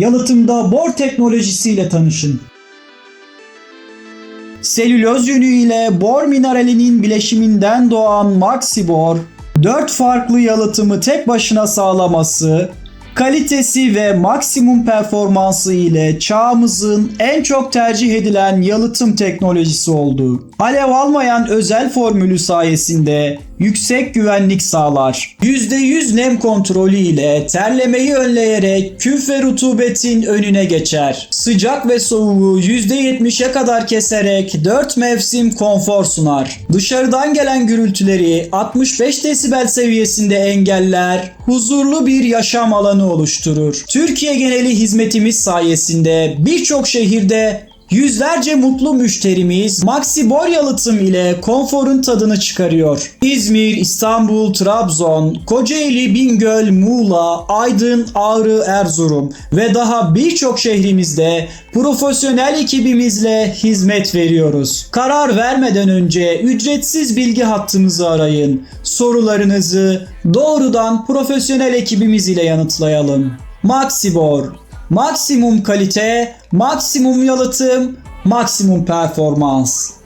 Yalıtımda bor teknolojisiyle tanışın. Selüloz yünü ile bor mineralinin bileşiminden doğan Maxibor, 4 farklı yalıtımı tek başına sağlaması, kalitesi ve maksimum performansı ile çağımızın en çok tercih edilen yalıtım teknolojisi oldu. Alev almayan özel formülü sayesinde yüksek güvenlik sağlar. %100 nem kontrolü ile terlemeyi önleyerek küf ve rutubetin önüne geçer. Sıcak ve soğuğu %70'e kadar keserek 4 mevsim konfor sunar. Dışarıdan gelen gürültüleri 65 desibel seviyesinde engeller, huzurlu bir yaşam alanı oluşturur. Türkiye geneli hizmetimiz sayesinde birçok şehirde Yüzlerce mutlu müşterimiz Maxi Bor yalıtım ile konforun tadını çıkarıyor. İzmir, İstanbul, Trabzon, Kocaeli, Bingöl, Muğla, Aydın, Ağrı, Erzurum ve daha birçok şehrimizde profesyonel ekibimizle hizmet veriyoruz. Karar vermeden önce ücretsiz bilgi hattımızı arayın. Sorularınızı doğrudan profesyonel ekibimiz ile yanıtlayalım. Maxibor Maksimum kalite, maksimum yalıtım, maksimum performans.